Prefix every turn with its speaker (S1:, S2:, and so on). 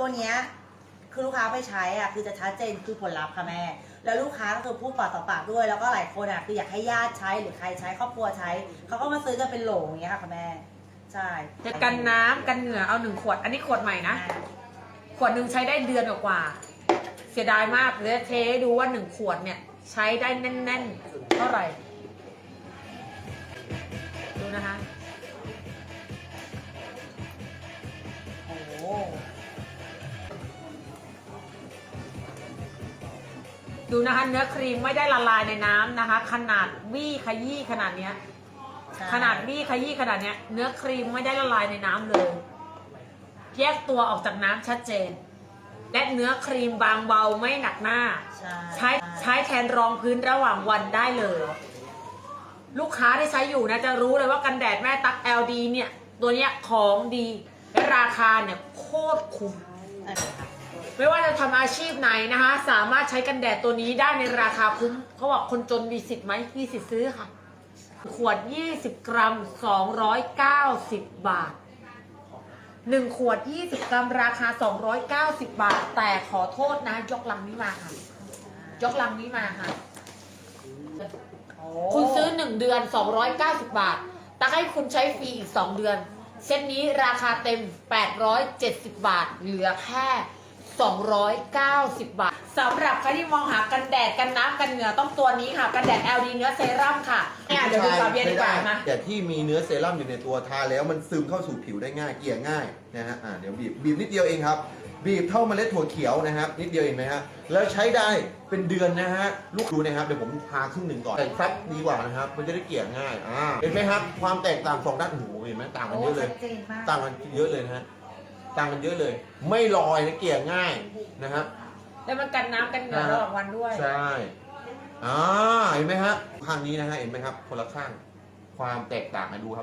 S1: ตัวเนี้ยคือลูกค้าไปใช้อะคือจะชัดเจนคือผลลัพธ์ค่ะแม่ แล้วลูกค้าก็คือพูดปากต่อปากด้วย แล้วก็หลายคนอะคืออยากให้ญาติใช้หรือใครใช้ครอบครัวใช้ เขาก็มาซื้อกันเป็นโหลอย่างเงี้ยค่ะค่ะแม่ ใช่
S2: จะกันน้ำกันเหงื่อเอาหนึ่งขวด อันนี้ขวดใหม่นะ ขวดหนึ่งใช้ได้เดือนกว่าๆเสียดายมากเลยเทให้ดูว่าหนึ่งขวดเนี่ย ใช้ได้แน่น ๆ เท่าไหร่ ดูนะคะ ดูนะคะเนื้อครีมไม่ได้ละลายในน้ำนะคะ ขนาดวี่ขยี้ขนาดเนี้ย
S1: ใช่
S2: ขนาดวี่ขยี้ขนาดเนี้ย เนื้อครีมไม่ได้ละลายในน้ำเลย แยกตัวออกจากน้ำชัดเจน และเนื้อครีมบางเบาไม่หนักหน้า
S1: ใช่
S2: ใช้ใช้แทนรองพื้นระหว่างวันได้เลย ลูกค้าที่ใช้อยู่นะจะรู้เลยว่ากันแดดแม่ตั๊ก LD เนี่ย ตัวเนี้ยของดีและราคาเนี่ยโคตรคุ้ม
S1: เออค่ะ
S2: ไม่ว่าจะทำอาชีพไหนนะคะ สามารถใช้กันแดดตัวนี้ได้ในราคาคุ้มเขาบอกคนจนมีสิทธิ์ไหมมีสิทธิ์ซื้อค่ะ ขวด 20 กรัม 290 บาท 1 ขวด 20 กรัมราคา 290 บาท แต่ขอโทษนะ ยกลังนี้มาค่ะ ยกลังนี้มาค่ะ คุณซื้อ 1 เดือน 290 บาทตักให้คุณใช้ฟรีอีก 2 เดือนเซตนี้ราคาเต็ม 870 บาท เหลือแค่ 290 บาทสำหรับใครที่มองหากันแดดกันน้ำกันเหงื่อต้องตัวนี้ค่ะ กันแดด LD เนื้อเซรั่มค่ะเนี่ยเดี๋ยวดูฟาเบียดีกว่านะ
S3: แต่ที่มีเนื้อเซรั่มอยู่ในตัวทาแล้วมันซึมเข้าสู่ผิวได้ง่ายเกลี่ยง่ายนะฮะอ่าเดี๋ยวบีบบีบนิดเดียวเองครับ บีบเท่าเมล็ดถั่วเขียวนะครับ นิดเดียวเองไหมฮะแล้วใช้ได้เป็นเดือนนะฮะลูกดูนะครับเดี๋ยวผมทาครึ่งหนึ่งก่อนแต่ซับดีกว่านะครับ มันจะได้เกลี่ยง่ายอ่าเห็นไหมครับความแตกต่างสองด้านโอ้โหเห็นไหมต่างกัน
S1: โอ้
S3: เยอะเลย
S1: ชัดเจนมาก
S3: ต่างกันเยอะเลยนะฮะ ต่างกันเยอะเลย ไม่ลอยนะเกลี่ยง่ายนะครับ
S2: แล้วมันกันน้ำกันเหงื่อระหว่างวันด้วย
S3: ใช่อ่าเห็นไหมฮะข้างนี้นะฮะเห็นไหมครับ คนละข้างความแตกต่างนะดูครับ